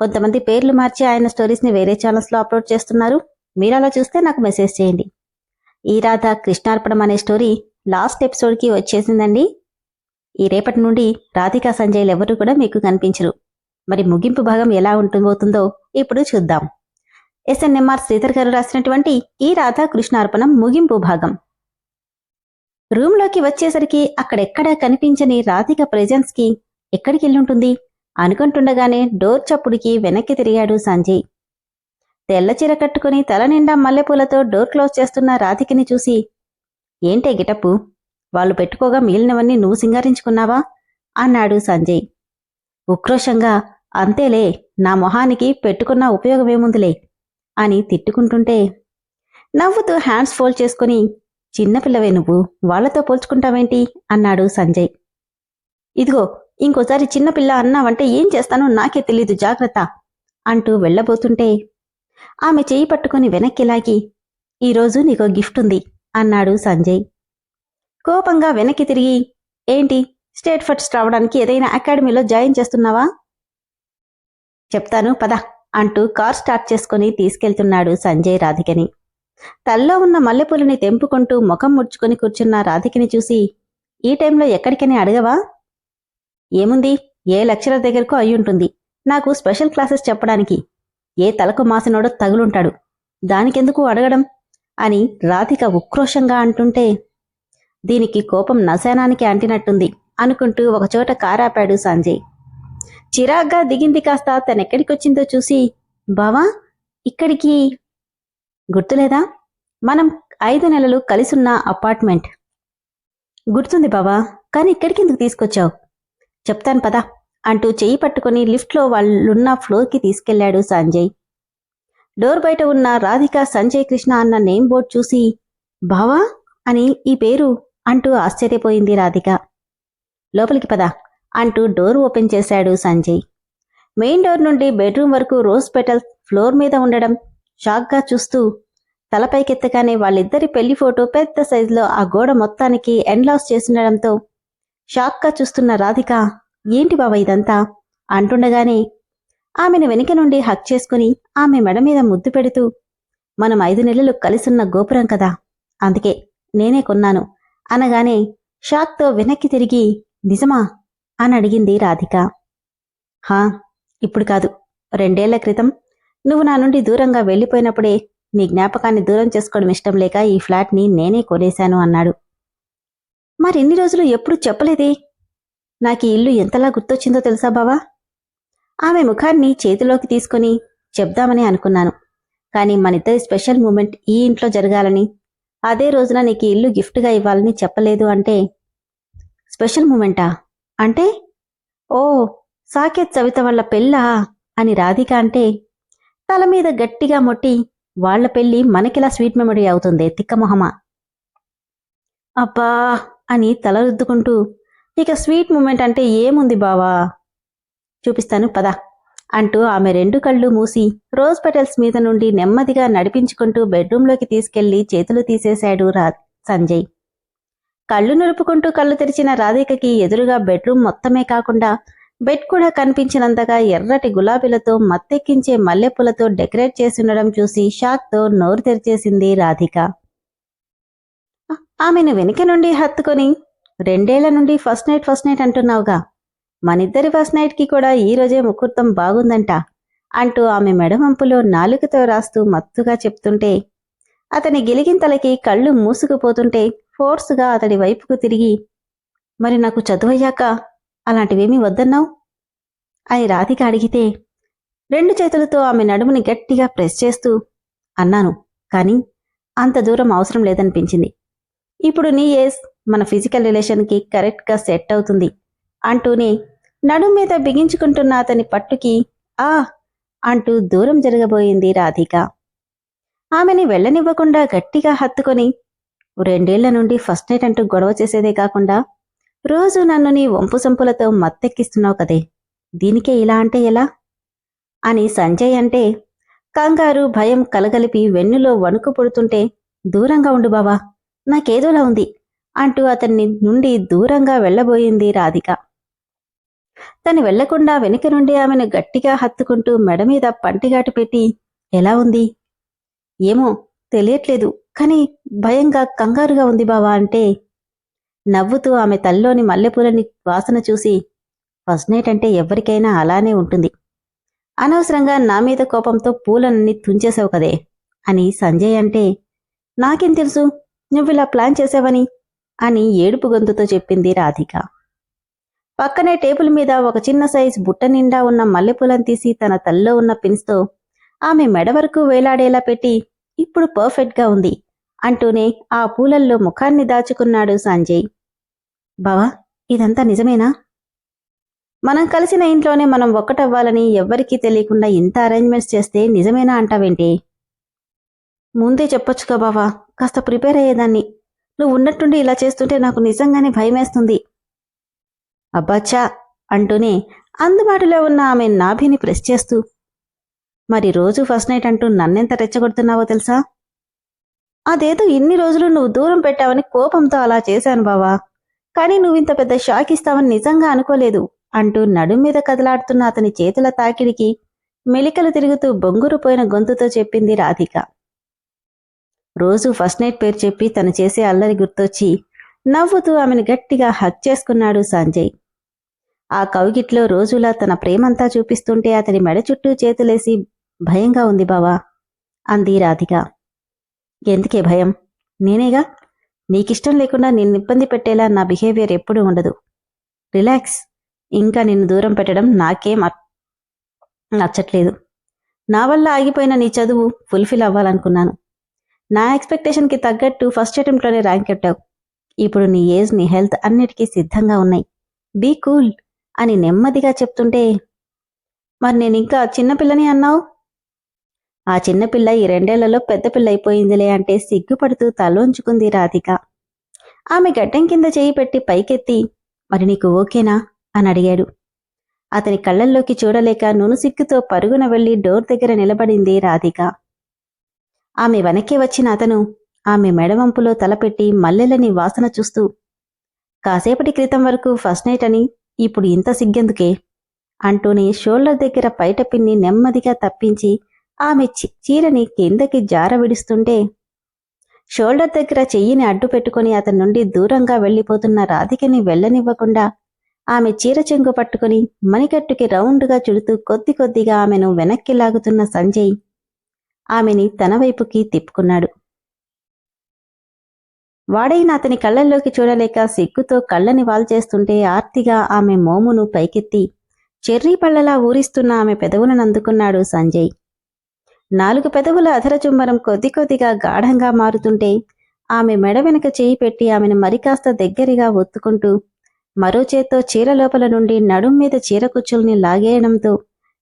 కొంతమంది పేర్లు మార్చి ఆయన స్టోరీస్ని వేరే ఛానల్స్లో అప్లోడ్ చేస్తున్నారు. మీరు అలా చూస్తే నాకు మెసేజ్ చేయండి. ఈ రాధ కృష్ణార్పణం అనే స్టోరీ లాస్ట్ ఎపిసోడ్కి వచ్చేసిందండి. ఈ రేపటి నుండి రాధికా సంజయ్లు ఎవరు కూడా మీకు కనిపించరు. మరి ముగింపు భాగం ఎలా ఉంటుందో ఇప్పుడు చూద్దాం. ఎస్ఎన్ఎంఆర్ శ్రీధర్ గారు రాసినటువంటి ఈ రాధ కృష్ణార్పణం ముగింపు భాగం. రూమ్లోకి వచ్చేసరికి అక్కడెక్కడా కనిపించని రాధిక ప్రెజెన్స్కి ఎక్కడికి వెళ్ళుంటుంది అనుకుంటుండగానే డోర్ చప్పుడికి వెనక్కి తిరిగాడు సంజయ్. తెల్ల చీర కట్టుకుని తల నిండా మల్లెపూలతో డోర్ క్లోజ్ చేస్తున్న రాధికిని చూసి ఏంటే గిటప్పు? వాళ్ళు పెట్టుకోగా మిగిలినవన్నీ నువ్వు సింగారించుకున్నావా? అన్నాడు సంజయ్. ఉక్రోషంగా అంతేలే నా మొహానికి పెట్టుకున్న ఉపయోగమేముందిలే అని తిట్టుకుంటుంటే నవ్వుతూ హ్యాండ్స్ ఫోల్డ్ చేసుకుని చిన్నపిల్లవే నువ్వు వాళ్ళతో పోల్చుకుంటావేంటి? అన్నాడు సంజయ్. ఇదిగో ఇంకోసారి చిన్నపిల్ల అన్నావంటే ఏం చేస్తానో నాకే తెలీదు జాగ్రత్త అంటూ వెళ్ళబోతుంటే ఆమె చేయి పట్టుకుని వెనక్కి లాగి ఈరోజు నీకో గిఫ్ట్ ఉంది అన్నాడు సంజయ్. కోపంగా వెనక్కి తిరిగి ఏంటి స్టేట్ ఫస్ట్ రావడానికి ఏదైనా అకాడమీలో జాయిన్ చేస్తున్నావా? చెప్తాను పద అంటూ కార్ స్టార్ట్ చేసుకుని తీసుకెళ్తున్నాడు సంజయ్ రాధికని. తల్లో ఉన్న మల్లెపూలని తెంపుకుంటూ ముఖం ముడుచుకొని కూర్చున్న రాధికని చూసి ఈ టైంలో ఎక్కడికని అడగవా? ఏముంది? ఏ లెక్చరర్ దగ్గరకు అయ్యుంటుంది. నాకు స్పెషల్ క్లాసెస్ చెప్పడానికి ఏ తలకు మాసినోడో తగులుంటాడు. దానికెందుకు అడగడం? అని రాధిక ఉక్రోషంగా అంటుంటే దీనికి కోపం నశానానికి అంటినట్టుంది అనుకుంటూ ఒకచోట కారాపాడు సంజయ్. చిరాగ్గా దిగింది కాస్త తనెక్కడికొచ్చిందో చూసి బావా ఇక్కడికి గుర్తులేదా? మనం ఐదు నెలలు కలిసున్న అపార్ట్మెంట్. గుర్తుంది బావా కానీ ఇక్కడికి ఎందుకు తీసుకొచ్చావు? చెప్తాను పదా అంటూ చెయ్యి పట్టుకుని లిఫ్ట్లో వాళ్ళున్న ఫ్లోర్కి తీసుకెళ్ళాడు సంజయ్. డోర్ బయట ఉన్న రాధిక సంజయ్ కృష్ణ అన్న నేమ్ బోర్డ్ చూసి బావా? అని ఈ పేరు అంటూ ఆశ్చర్యపోయింది రాధిక. లోపలికి పద అంటూ డోర్ ఓపెన్ చేశాడు సంజయ్. మెయిన్ డోర్ నుండి బెడ్రూమ్ వరకు రోజ్ పెటల్ ఫ్లోర్ మీద ఉండడం షాక్గా చూస్తూ తలపైకెత్తగానే వాళ్ళిద్దరి పెళ్ళి ఫోటో పెద్ద సైజులో ఆ గోడ మొత్తానికి ఎండ్లాస్ చేసుండడంతో షాక్గా చూస్తున్న రాధిక ఏంటి బాబా ఇదంతా? అంటుండగానే ఆమెను వెనుక నుండి హక్ చేసుకుని ఆమె మెడ మీద ముద్దు పెడుతూ మనం ఐదు నెలలు కలిసున్న గోపురం కదా అందుకే నేనే కొన్నాను అనగానే షాక్తో వెనక్కి తిరిగి నిజమా? అని అడిగింది రాధిక. హా ఇప్పుడు కాదు. రెండేళ్ళ క్రితం నువ్వు నా నుండి దూరంగా వెళ్ళిపోయినప్పుడే నీ జ్ఞాపకాన్ని దూరం చేసుకోవడం ఇష్టం లేక ఈ ఫ్లాట్ని నేనే కొనేశాను అన్నాడు. మరిన్ని రోజులు ఎప్పుడు చెప్పలేదే? నాకు ఈ ఇల్లు ఎంతలా గుర్తొచ్చిందో తెలుసా బావా? ఆమె ముఖాన్ని చేతిలోకి తీసుకుని చెప్దామని అనుకున్నాను. కానీ మనిద్దరి స్పెషల్ మూమెంట్ ఈ ఇంట్లో జరగాలని అదే రోజున నీకు ఇల్లు గిఫ్ట్గా ఇవ్వాలని చెప్పలేదు అంటే స్పెషల్ మూమెంటా? అంటే? ఓ సాకేత్ సవిత వాళ్ళ పెళ్ళా? అని రాధిక అంటే తల మీద గట్టిగా మొట్టి వాళ్ళ పెళ్ళి మనకిలా స్వీట్ మెమరీ అవుతుంది? తిక్కమొహమా అబ్బా! అని తల రుద్దుకుంటూ ఇక స్వీట్ మూమెంట్ అంటే ఏముంది బావా? చూపిస్తాను పద అంటూ ఆమె రెండు కళ్ళు మూసి రోజ్ పెటల్స్ మీద నుండి నెమ్మదిగా నడిపించుకుంటూ బెడ్రూంలోకి తీసుకెళ్ళి చేతులు తీసేశాడు రా సంజయ్. కళ్ళు నిలుపుకుంటూ కళ్ళు తెరిచిన రాధికకి ఎదురుగా బెడ్రూమ్ మొత్తమే కాకుండా బెడ్ కూడా కనిపించినంతగా ఎర్రటి గులాబీలతో మత్తెక్కించే మల్లెపూలతో డెకరేట్ చేస్తుండడం చూసి షాక్తో నోరు తెరిచేసింది రాధిక. ఆమెను వెనుక నుండి హత్తుకొని రెండేళ్ళ నుండి ఫస్ట్ నైట్ ఫస్ట్ నైట్ అంటున్నావుగా. మనిద్దరి ఫస్ట్ నైట్కి కూడా ఈ రోజే ముహూర్తం బాగుందంట అంటూ ఆమె మెడవంపులో నాలుకతో రాస్తూ మత్తుగా చెప్తుంటే అతని గిలిగింతలకి కళ్ళు మూసుకుపోతుంటే ఫోర్స్గా అతడి వైపుకు తిరిగి మరి నాకు చదువయ్యాక అలాంటివేమీ వద్దన్నావు? అని రాధిక అడిగితే రెండు చేతులతో ఆమె నడుముని గట్టిగా ప్రెస్ చేస్తూ అన్నాను కానీ అంత దూరం అవసరం లేదనిపించింది. ఇప్పుడు నీ ఏజ్ మన ఫిజికల్ రిలేషన్కి కరెక్ట్గా సెట్ అవుతుంది అంటూనే నడుం మీద బిగించుకుంటున్న అతని పట్టుకి ఆ అంటూ దూరం జరగబోయింది రాధిక. ఆమెని వెళ్ళనివ్వకుండా గట్టిగా హత్తుకొని రెండేళ్ళ నుండి ఫస్ట్ నైట్ అంటూ గొడవ చేసేదే కాకుండా రోజు నన్ను నీ వంపు సంపులతో మత్తెక్కిస్తున్నావు కదే. దీనికే ఇలా అంటే ఎలా? అని సంజయ్ అంటే కంగారు భయం కలగలిపి వెన్నులో వణుకు పుడుతుంటే దూరంగా ఉండు బావా నాకేదోలా ఉంది అంటూ అతన్ని నుండి దూరంగా వెళ్ళబోయింది రాధిక. తను వెళ్ళకుండా వెనుక నుండి ఆమెను గట్టిగా హత్తుకుంటూ మెడ మీద పంటిగాటు పెట్టి ఎలా ఉంది? ఏమో తెలియట్లేదు కానీ భయంగా కంగారుగా ఉంది బావా అంటే? నవ్వుతూ ఆమె తల్లోని మల్లెపూలని వాసన చూసి ఫస్ట్ నైట్ అంటే ఎవరికైనా అలానే ఉంటుంది. అనవసరంగా నా మీద కోపంతో పూలన్నీ తుంచేసావు కదే అని సంజయ్ అంటే నాకేం తెలుసు? నువ్విలా ప్లాన్ చేసావని? అని ఏడుపు గొంతుతో చెప్పింది రాధిక. పక్కనే టేబుల్ మీద ఒక చిన్న సైజ్ బుట్ట నిండా ఉన్న మల్లెపూలను తీసి తన తల్లో ఉన్న పిన్స్తో ఆమె మెడ వరకు వేలాడేలా పెట్టి ఇప్పుడు పర్ఫెక్ట్గా ఉంది అంటూనే ఆ పూలల్లో ముఖాన్ని దాచుకున్నాడు సంజయ్. బావా ఇదంతా నిజమేనా? మనం కలిసిన ఇంట్లోనే మనం ఒక్కటవ్వాలని ఎవ్వరికీ తెలియకుండా ఇంత అరేంజ్మెంట్స్ చేస్తే నిజమేనా అంటావేంటి? ముందే చెప్పొచ్చుగా బావా కాస్త ప్రిపేర్ అయ్యేదాన్ని. నువ్వు ఉన్నట్టుండి ఇలా చేస్తుంటే నాకు నిజంగానే భయమేస్తుంది. అబ్బాచ్చా! అంటూనే అందుబాటులో ఉన్న ఆమె నాభిని ప్రెస్ చేస్తూ మరి రోజు ఫస్ట్ నైట్ అంటూ నన్నెంత రెచ్చగొడుతున్నావో తెలుసా? అదేదో ఇన్ని రోజులు నువ్వు దూరం పెట్టావని కోపంతో అలా చేశాను బావా. కానీ నువ్వింత పెద్ద షాక్ ఇస్తావని నిజంగా అనుకోలేదు అంటూ నడుం మీద కదలాడుతున్న అతని చేతుల తాకిడికి మెలికలు తిరుగుతూ బొంగురు పోయిన గొంతుతో చెప్పింది రాధిక. రోజు ఫస్ట్ నైట్ పేరు చెప్పి తను చేసే అల్లరి గుర్తొచ్చి నవ్వుతూ ఆమెను గట్టిగా హక్ చేసుకున్నాడు సంజయ్. ఆ కౌగిట్లో రోజులా తన ప్రేమంతా చూపిస్తుంటే అతని మెడ చుట్టూ చేతులేసి భయంగా ఉంది బావా అంది రాధిక. ఎందుకే భయం? నేనేగా? నీకిష్టం లేకుండా నిన్ను ఇబ్బంది పెట్టేలా నా బిహేవియర్ ఎప్పుడూ ఉండదు. రిలాక్స్. ఇంకా నిన్ను దూరం పెట్టడం నాకేం నచ్చట్లేదు. నా వల్ల ఆగిపోయిన నీ చదువు ఫుల్ఫిల్ అవ్వాలనుకున్నాను. నా ఎక్స్పెక్టేషన్కి తగ్గట్టు ఫస్ట్ అటెంప్ట్లోనే ర్యాంక్ కట్టావు. ఇప్పుడు నీ ఏజ్ నీ హెల్త్ అన్నిటికీ సిద్ధంగా ఉన్నాయి. బీ కూల్ అని నెమ్మదిగా చెప్తుంటే మరి నేను ఇంకా చిన్నపిల్లని అన్నావు? ఆ చిన్నపిల్ల ఈ రెండేళ్ళలో పెద్ద పిల్ల అయిపోయిందిలే అంటే సిగ్గుపడుతూ తలోంచుకుంది రాధిక. ఆమె గడ్డం కింద చేయి పెట్టి పైకెత్తి మరి నీకు ఓకేనా? అని అడిగాడు. అతని కళ్ళల్లోకి చూడలేక నునుసిగ్గుతో పరుగున వెళ్ళి డోర్ దగ్గర నిలబడింది రాధిక. ఆమె వెనక్కి వచ్చిన అతను ఆమె మెడవంపులో తలపెట్టి మల్లెలని వాసన చూస్తూ కాసేపటి క్రితం వరకు ఫస్ట్ నైట్ అని ఇప్పుడు ఇంత సిగ్గెందుకే? అంటూనే షోల్డర్ దగ్గర పైట పిన్ని నెమ్మదిగా తప్పించి ఆమె చీరని కిందకి జార విడుస్తుంటే షోల్డర్ దగ్గర చెయ్యిని అడ్డు పెట్టుకుని అతని నుండి దూరంగా వెళ్ళిపోతున్న రాధికని వెళ్ళనివ్వకుండా ఆమె చీర చెంగు పట్టుకుని మణికట్టుకి రౌండ్గా చుడుతూ కొద్ది కొద్దిగా ఆమెను వెనక్కి లాగుతున్న సంజయ్ ఆమెని తన వైపుకి తిప్పుకున్నాడు. వాడైన అతని కళ్ళల్లోకి చూడలేక సిగ్గుతో కళ్ళని వాల్చేస్తుంటే ఆర్తిగా ఆమె మోమును పైకెత్తి చెర్రీ పళ్ళలా ఊరిస్తున్న ఆమె పెదవులను అందుకున్నాడు సంజయ్. నాలుగు పెదవుల అధర చుంబరం కొద్ది కొద్దిగా గాఢంగా మారుతుంటే ఆమె మెడ వెనుక చేయి పెట్టి ఆమెను మరికాస్త దగ్గరగా ఒత్తుకుంటూ మరో చేత్తో చీర లోపల నుండి నడుం మీద చీర కుచ్చుల్ని లాగేయడంతో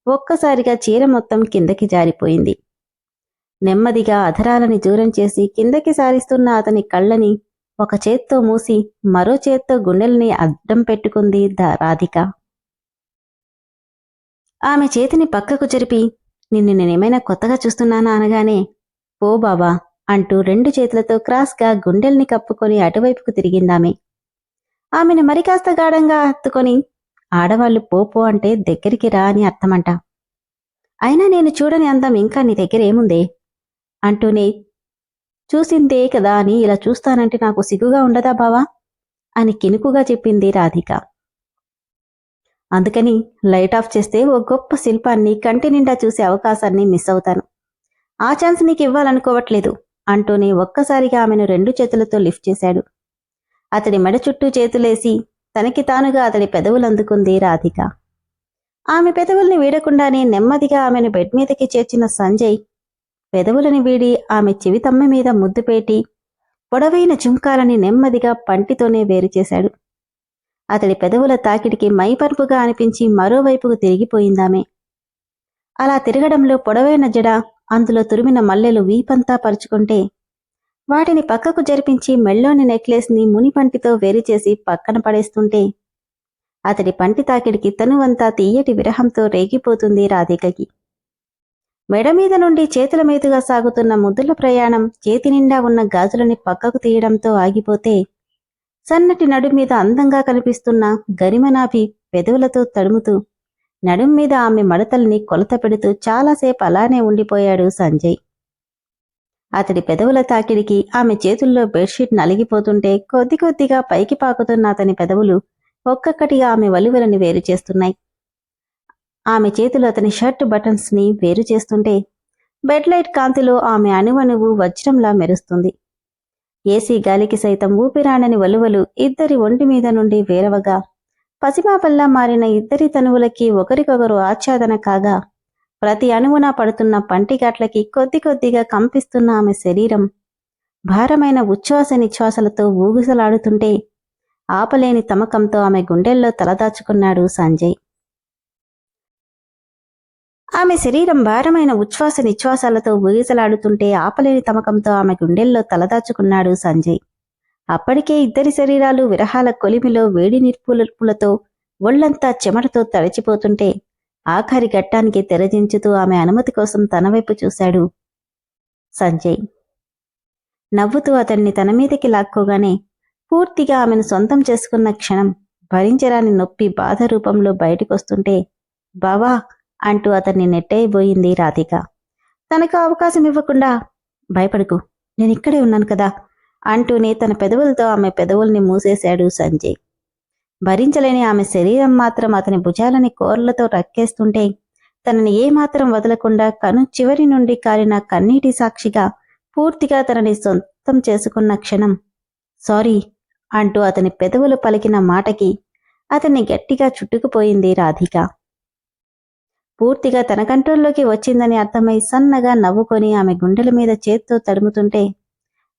ఒక్కసారిగా చీర మొత్తం కిందకి జారిపోయింది. నెమ్మదిగా అధరాలని దూరం చేసి కిందకి సారిస్తున్న అతని కళ్ళని ఒక చేత్తో మూసి మరో చేత్తో గుండెల్ని అడ్డం పెట్టుకుంది రాధిక. ఆమె చేతిని పక్కకు జరిపి నిన్ను నేనేమైనా కొత్తగా చూస్తున్నానా అనగానే పో బాబా అంటూ రెండు చేతులతో క్రాస్గా గుండెల్ని కప్పుకొని అటువైపుకు తిరిగిందామె. ఆమెను మరికాస్త గాఢంగా హత్తుకొని ఆడవాళ్ళు పోపో అంటే దగ్గరికి రా అని అర్థమంట. అయినా నేను చూడని అందం ఇంకా నీ దగ్గర ఏముందే? అంటూనే చూసిందే కదా అని ఇలా చూస్తానంటే నాకు సిగ్గుగా ఉండదా బావా? అని కినుకుగా చెప్పింది రాధిక. అందుకని లైట్ ఆఫ్ చేస్తే ఓ గొప్ప శిల్పాన్ని కంటి నిండా చూసే అవకాశాన్ని మిస్ అవుతాను. ఆ ఛాన్స్ నీకు ఇవ్వాలనుకోవట్లేదు అంటూనే ఒక్కసారిగా ఆమెను రెండు చేతులతో లిఫ్ట్ చేశాడు. అతడి మెడ చుట్టూ చేతులేసి తనకి తానుగా అతడి పెదవులు అందుకుంది రాధిక. ఆమె పెదవుల్ని వీడకుండానే నెమ్మదిగా ఆమెను బెడ్ మీదకి చేర్చిన సంజయ్ పెదవులని వీడి ఆమె చెవితమ్మ మీద ముద్దు పెట్టి పొడవైన చుంకాలని నెమ్మదిగా పంటితోనే వేరు చేశాడు. అతడి పెదవుల తాకిడికి మైపరుపుగా అనిపించి మరోవైపుకు తిరిగిపోయిందామె. అలా తిరగడంలో పొడవైన జడ అందులో తురిమిన మల్లెలు వీపంతా పరుచుకుంటే వాటిని పక్కకు జరిపించి మెళ్ళోని నెక్లెస్ని మునిపంటితో వేరు చేసి పక్కన పడేస్తుంటే అతడి పంటి తాకిడికి తనువంతా తీయటి విరహంతో రేగిపోతుంది రాధికకి. మెడ మీద నుండి చేతుల మీదుగా సాగుతున్న ముద్దుల ప్రయాణం చేతి నిండా ఉన్న గాజులని పక్కకు తీయడంతో ఆగిపోతే సన్నటి నడుం మీద అందంగా కనిపిస్తున్న గరిమనాభి పెదవులతో తడుముతూ నడుం మీద ఆమె మడతల్ని కొలత పెడుతూ చాలాసేపు అలానే ఉండిపోయాడు సంజయ్. అతడి పెదవుల తాకిడికి ఆమె చేతుల్లో బెడ్షీట్ నలిగిపోతుంటే కొద్ది కొద్దిగా పైకి పాకుతున్న అతని పెదవులు ఒక్కొక్కటిగా ఆమె వలువలని వేరు చేస్తున్నాయి. ఆమె చేతులు అతని షర్ట్ బటన్స్ని వేరు చేస్తుంటే బెడ్ లైట్ కాంతిలో ఆమె అణువణువు వజ్రంలా మెరుస్తుంది. ఏసీ గాలికి సైతం ఊపిరాణని వలువలు ఇద్దరి ఒంటి మీద నుండి వేరవగా పసిపాపల్లా మారిన ఇద్దరి తనువులకి ఒకరికొకరు ఆచ్ఛాదన కాగా ప్రతి అణువున పడుతున్న పంటిగాట్లకి కొద్ది కొద్దిగా కంపిస్తున్న ఆమె శరీరం భారమైన ఉచ్ఛ్వాస నిశ్వాసలతో ఊగుసలాడుతుంటే ఆపలేని తమకంతో ఆమె గుండెల్లో తలదాచుకున్నాడు సంజయ్. ఆమె శరీరం భారమైన ఉచ్ఛ్వాస నిశ్వాసాలతో ఊగిసలాడుతుంటే ఆపలేని తమకంతో ఆమె గుండెల్లో తలదాచుకున్నాడు సంజయ్. అప్పటికే ఇద్దరి శరీరాలు విరహాల కొలిమిలో వేడి నిర్పులపులతో ఒళ్ళంతా చెమటతో తడిచిపోతుంటే ఆఖరి ఘట్టానికి తెరదించుతూ ఆమె అనుమతి కోసం తన వైపు చూశాడు సంజయ్. నవ్వుతూ అతన్ని తన మీదకి లాక్కోగానే పూర్తిగా ఆమెను సొంతం చేసుకున్న క్షణం భరించరాని నొప్పి బాధ రూపంలో బయటకొస్తుంటే బావా అంటూ అతన్ని నెట్టేయబోయింది రాధిక. తనకు అవకాశం ఇవ్వకుండా భయపడకు నేను ఇక్కడే ఉన్నాను కదా అంటూనే తన పెదవులతో ఆమె పెదవుల్ని మూసేశాడు సంజయ్. భరించలేని ఆమె శరీరం మాత్రం అతని భుజాలని కోర్లతో రక్కేస్తుంటే తనని ఏమాత్రం వదలకుండా కను చివరి నుండి కారిన కన్నీటి సాక్షిగా పూర్తిగా తనని సొంతం చేసుకున్న క్షణం. సారీ అంటూ అతని పెదవులు పలికిన మాటకి అతన్ని గట్టిగా చుట్టుకుపోయింది రాధిక. పూర్తిగా తన కంట్రోల్లోకి వచ్చిందని అర్థమై సన్నగా నవ్వుకొని ఆమె గుండెల మీద చేత్తో తడుముతుంటే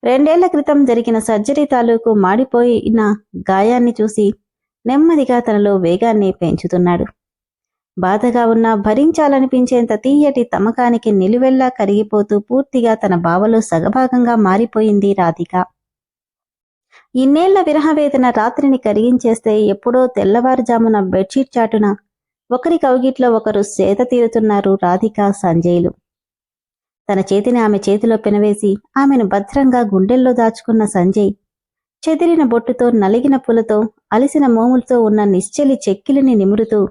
రెండేళ్ళ క్రితం జరిగిన సర్జరీ తాలూకు మాడిపోయిన గాయాన్ని చూసి నెమ్మదిగా తనలో వేగాన్ని పెంచుతున్నాడు. బాధగా ఉన్నా భరించాలనిపించేంత తీయటి తమకానికి నిలువెల్లా కరిగిపోతూ పూర్తిగా తన బావలో సగభాగంగా మారిపోయింది రాధిక. ఇన్నేళ్ళ విరహవేదన రాత్రిని కరిగించేస్తే ఎప్పుడో తెల్లవారుజామున బెడ్షీట్ చాటున ఒకరి కౌగిట్లో ఒకరు సేద తీరుతున్నారు రాధిక సంజయ్లు. తన చేతిని ఆమె చేతిలో పెనవేసి ఆమెను భద్రంగా గుండెల్లో దాచుకున్న సంజయ్ చెదిరిన బొట్టుతో నలిగిన పులతో అలిసిన మోములతో ఉన్న నిశ్చలి చెక్కిలిని నిమురుతూ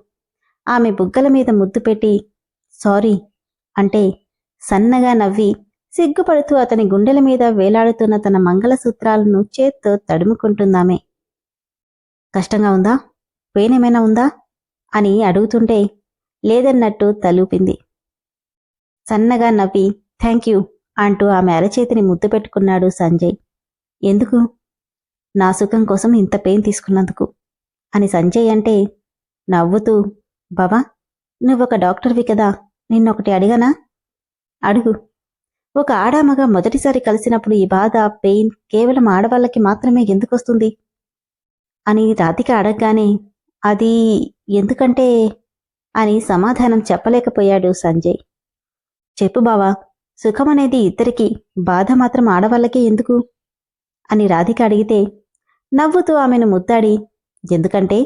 ఆమె బుగ్గల మీద ముద్దు పెట్టి సారీ అంటే సన్నగా నవ్వి సిగ్గుపడుతూ అతని గుండెల మీద వేలాడుతున్న తన మంగళసూత్రాలను చేత్తో తడుముకుంటుందామె. కష్టంగా ఉందా? పెయిన్ ఉందా? అని అడుగుతుంటే లేదన్నట్టు తలూపింది. సన్నగా నవ్వి థ్యాంక్ యూ అంటూ ఆమె అరచేతిని ముద్దు పెట్టుకున్నాడు సంజయ్. ఎందుకు? నా సుఖం కోసం ఇంత పెయిన్ తీసుకున్నందుకు అని సంజయ్ అంటే నవ్వుతూ బాబా నువ్వొక డాక్టర్వి కదా నిన్నొకటి అడిగానా? అడుగు. ఒక ఆడామగా మొదటిసారి కలిసినప్పుడు ఈ బాధ పెయిన్ కేవలం ఆడవాళ్ళకి మాత్రమే ఎందుకొస్తుంది? అని రాధిక అడగగానే అది ఎందుకంటే అని సమాధానం చెప్పలేకపోయాడు సంజయ్. చెప్పు బావా సుఖమనేది ఇద్దరికి బాధ మాత్రం ఆడవాళ్ళకే ఎందుకు? అని రాధిక అడిగితే నవ్వుతూ ఆమెను ముద్దాడి ఎందుకంటే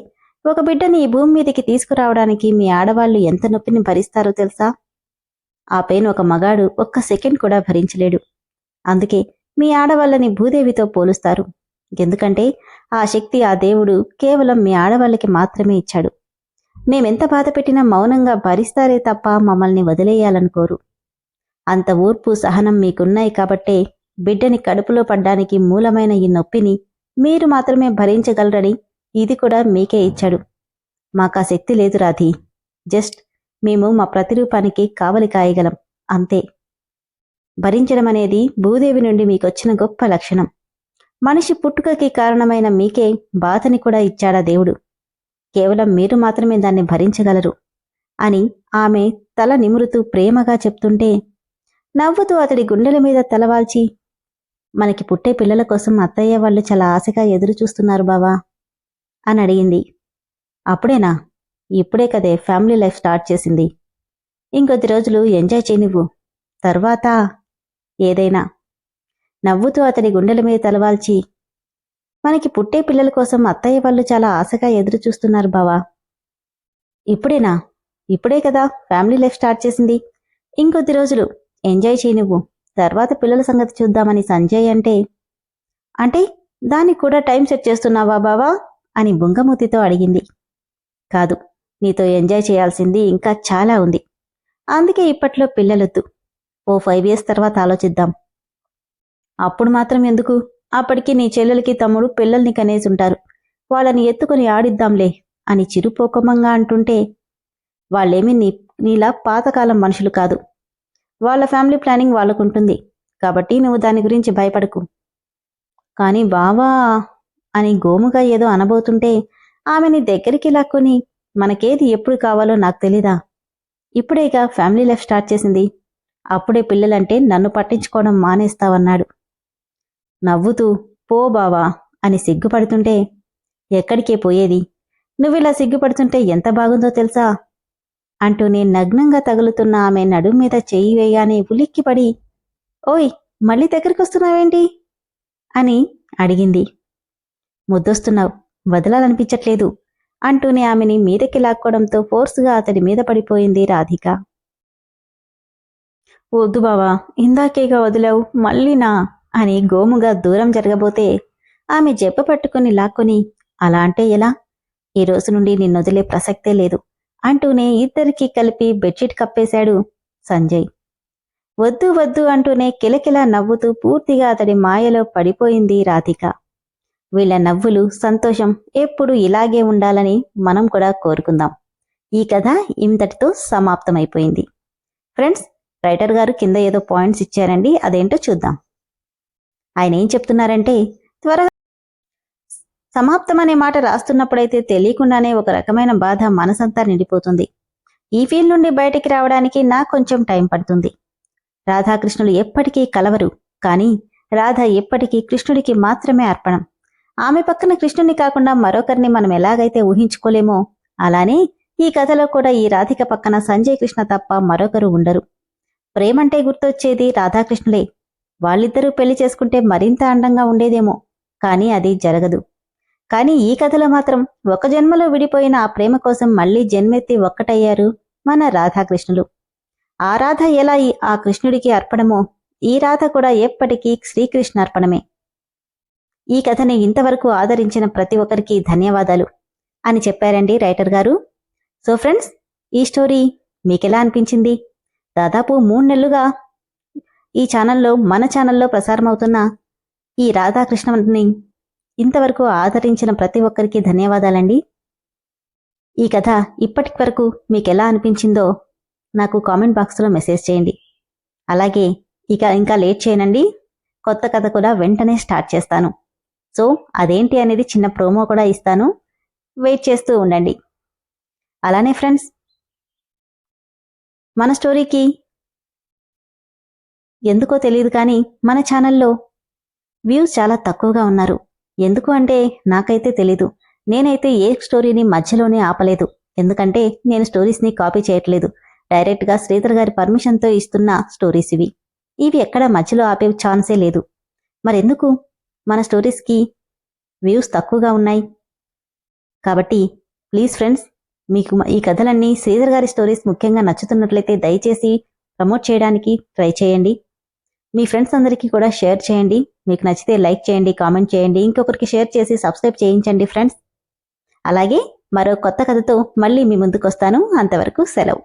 ఒక బిడ్డని ఈ భూమి మీదకి తీసుకురావడానికి మీ ఆడవాళ్ళు ఎంత నొప్పిని భరిస్తారో తెలుసా? ఆ పెయిన్ ఒక మగాడు ఒక్క సెకండ్ కూడా భరించలేడు. అందుకే మీ ఆడవాళ్ళని భూదేవితో పోలుస్తారు. ఎందుకంటే ఆ శక్తి ఆ దేవుడు కేవలం మీ ఆడవాళ్ళకి మాత్రమే ఇచ్చాడు. మేమెంత బాధ పెట్టినా మౌనంగా భరిస్తారే తప్ప మమ్మల్ని వదిలేయాలనుకోరు. అంత ఊర్పు సహనం మీకున్నాయి కాబట్టే బిడ్డని కడుపులో పడ్డానికి మూలమైన ఈ నొప్పిని మీరు మాత్రమే భరించగలరని ఇది కూడా మీకే ఇచ్చాడు. మాకా శక్తి లేదు రాధి. జస్ట్ మేము మా ప్రతిరూపానికి కావలి కాయగలం అంతే. భరించడం అనేది భూదేవి నుండి మీకొచ్చిన గొప్ప లక్షణం. మనిషి పుట్టుకకి కారణమైన మీకే బాధని కూడా ఇచ్చాడా దేవుడు? కేవలం మీరు మాత్రమే దాన్ని భరించగలరు. అని ఆమె తల నిమురుతూ ప్రేమగా చెప్తుంటే నవ్వుతూ అతడి గుండెల మీద తలవాల్చి మనకి పుట్టే పిల్లల కోసం అత్తయ్య వాళ్ళు చాలా ఆశగా ఎదురు చూస్తున్నారు బావా అని అడిగింది. అప్పుడేనా? ఇప్పుడే కదే ఫ్యామిలీ లైఫ్ స్టార్ట్ చేసింది. ఇంకొద్ది రోజులు ఎంజాయ్ చేయనివ్వు. తర్వాత ఏదైనా నవ్వుతూ అతని గుండెల మీద తలవాల్చి మనకి పుట్టే పిల్లల కోసం అత్తయ్య వాళ్ళు చాలా ఆశగా ఎదురు చూస్తున్నారు బావా. ఇప్పుడేనా? ఇప్పుడే కదా ఫ్యామిలీ లైఫ్ స్టార్ట్ చేసింది. ఇంకొద్ది రోజులు ఎంజాయ్ చేయనివ్వు తర్వాత పిల్లల సంగతి చూద్దామని సంజయ్ అంటే అంటే దానికి కూడా టైం సెట్ చేస్తున్నావా బావా? అని బుంగమూతితో అడిగింది. కాదు నీతో ఎంజాయ్ చేయాల్సింది ఇంకా చాలా ఉంది. అందుకే ఇప్పట్లో పిల్లలొద్దు. ఓ ఫైవ్ ఇయర్స్ తర్వాత ఆలోచిద్దాం. అప్పుడు మాత్రం ఎందుకు? అప్పటికి నీ చెల్లెలకి తమ్ముడు పిల్లల్ని కనేసి ఉంటారు వాళ్ళని ఎత్తుకుని ఆడిద్దాంలే అని చిరుపోకమంగా అంటుంటే వాళ్ళేమీ నీ నీలా పాతకాలం మనుషులు కాదు. వాళ్ళ ఫ్యామిలీ ప్లానింగ్ వాళ్ళకుంటుంది. కాబట్టి నువ్వు దాని గురించి భయపడకు. కానీ బావా అని గోముగా ఏదో అనబోతుంటే ఆమెని దగ్గరికి లాక్కొని మనకేది ఎప్పుడు కావాలో నాకు తెలీదా? ఇప్పుడేగా ఫ్యామిలీ లైఫ్ స్టార్ట్ చేసింది. అప్పుడే పిల్లలంటే నన్ను పట్టించుకోవడం మానేస్తావన్నాడు. నవ్వుతూ పో బావా అని సిగ్గుపడుతుంటే ఎక్కడికే పోయేది? నువ్విలా సిగ్గుపడుతుంటే ఎంత బాగుందో తెలుసా? అంటూనే నగ్నంగా తగులుతున్న ఆమె నడుం మీద చెయ్యి వేయగానే ఉలిక్కిపడి ఓయ్ మళ్ళీ దగ్గరికొస్తున్నావేంటి? అని అడిగింది. ముద్దొస్తున్నావు వదలాలనిపించట్లేదు అంటూనే ఆమెని మీదకి లాక్కోవడంతో ఫోర్స్గా అతడి మీద పడిపోయింది రాధిక. వద్దు బావా ఇందాకేగా వదిలావు మళ్ళీ నా అని గోముగా దూరం జరగబోతే ఆమె జబ్బ పట్టుకుని లాక్కొని అలా అంటే ఎలా? ఈ రోజు నుండి నిన్నొదిలే ప్రసక్తే లేదు అంటూనే ఇద్దరికీ కలిపి బెడ్షీట్ కప్పేశాడు సంజయ్. వద్దు వద్దు అంటూనే కిలకిలా నవ్వుతూ పూర్తిగా అతడి మాయలో పడిపోయింది రాధిక. వీళ్ళ నవ్వులు సంతోషం ఎప్పుడు ఇలాగే ఉండాలని మనం కూడా కోరుకుందాం. ఈ కథ ఇంతటితో సమాప్తమైపోయింది. ఫ్రెండ్స్ రైటర్ గారు కింద ఏదో పాయింట్స్ ఇచ్చారండి అదేంటో చూద్దాం. ఆయన ఏం చెప్తున్నారంటే త్వరగా సమాప్తం అనే మాట రాస్తున్నప్పుడైతే తెలియకుండానే ఒక రకమైన బాధ మనసంతా నిండిపోతుంది. ఈ ఫీల్ నుండి బయటికి రావడానికి నాకు కొంచెం టైం పడుతుంది. రాధాకృష్ణులు ఎప్పటికీ కలవరు కానీ రాధ ఎప్పటికీ కృష్ణుడికి మాత్రమే అర్పణం. ఆమె పక్కన కృష్ణుని కాకుండా మరొకరిని మనం ఎలాగైతే ఊహించుకోలేమో అలానే ఈ కథలో కూడా ఈ రాధిక పక్కన సంజయ్ కృష్ణ తప్ప మరొకరు ఉండరు. ప్రేమంటే గుర్తొచ్చేది రాధాకృష్ణులే. వాళ్ళిద్దరూ పెళ్ళి చేసుకుంటే మరింత అందంగా ఉండేదేమో కానీ అది జరగదు. కానీ ఈ కథలో మాత్రం ఒక జన్మలో విడిపోయిన ఆ ప్రేమ కోసం మళ్ళీ జన్మెత్తి ఒక్కటయ్యారు మన రాధాకృష్ణులు. ఆ రాధ ఎలా ఆ కృష్ణుడికి అర్పణమో ఈ రాధ కూడా ఎప్పటికీ శ్రీకృష్ణ అర్పణమే ఈ కథని ఇంతవరకు ఆదరించిన ప్రతి ఒక్కరికి ధన్యవాదాలు అని చెప్పారండి రైటర్ గారు. సో ఫ్రెండ్స్ ఈ స్టోరీ మీకెలా అనిపించింది? దాదాపు మూడు నెలలుగా ఈ ఛానల్లో మన ఛానల్లో ప్రసారమవుతున్న ఈ రాధాకృష్ణని ఇంతవరకు ఆదరించిన ప్రతి ఒక్కరికి ధన్యవాదాలండి. ఈ కథ ఇప్పటి వరకు మీకు ఎలా అనిపించిందో నాకు కామెంట్ బాక్స్లో మెసేజ్ చేయండి. అలాగే ఇక ఇంకా లేట్ చేయనండి. కొత్త కథ కూడా వెంటనే స్టార్ట్ చేస్తాను. సో అదేంటి అనేది చిన్న ప్రోమో కూడా ఇస్తాను. వెయిట్ చేస్తూ ఉండండి. అలానే ఫ్రెండ్స్ మన స్టోరీకి ఎందుకో తెలియదు కానీ మన ఛానల్లో వ్యూస్ చాలా తక్కువగా ఉన్నారు. ఎందుకు అంటే నాకైతే తెలీదు. నేనైతే ఏ స్టోరీని మధ్యలోనే ఆపలేదు. ఎందుకంటే నేను స్టోరీస్ని కాపీ చేయట్లేదు. డైరెక్ట్గా శ్రీధర్ గారి పర్మిషన్తో ఇస్తున్న స్టోరీస్ ఇవి. ఇవి ఎక్కడ మధ్యలో ఆపే ఛాన్సే లేదు. మరెందుకు? మన స్టోరీస్కి వ్యూస్ తక్కువగా ఉన్నాయి. కాబట్టి ప్లీజ్ ఫ్రెండ్స్ మీకు ఈ కథలన్నీ శ్రీధర్ గారి స్టోరీస్ ముఖ్యంగా నచ్చుతున్నట్లయితే దయచేసి ప్రమోట్ చేయడానికి ట్రై చేయండి. మీ ఫ్రెండ్స్ అందరికీ కూడా షేర్ చేయండి. మీకు నచ్చితే లైక్ చేయండి కామెంట్ చేయండి. ఇంకొకరికి షేర్ చేసి సబ్స్క్రైబ్ చేయించండి ఫ్రెండ్స్ అలాగే మరో కొత్త కథతో మళ్ళీ మీ ముందుకు వస్తాను. అంతవరకు సెలవు.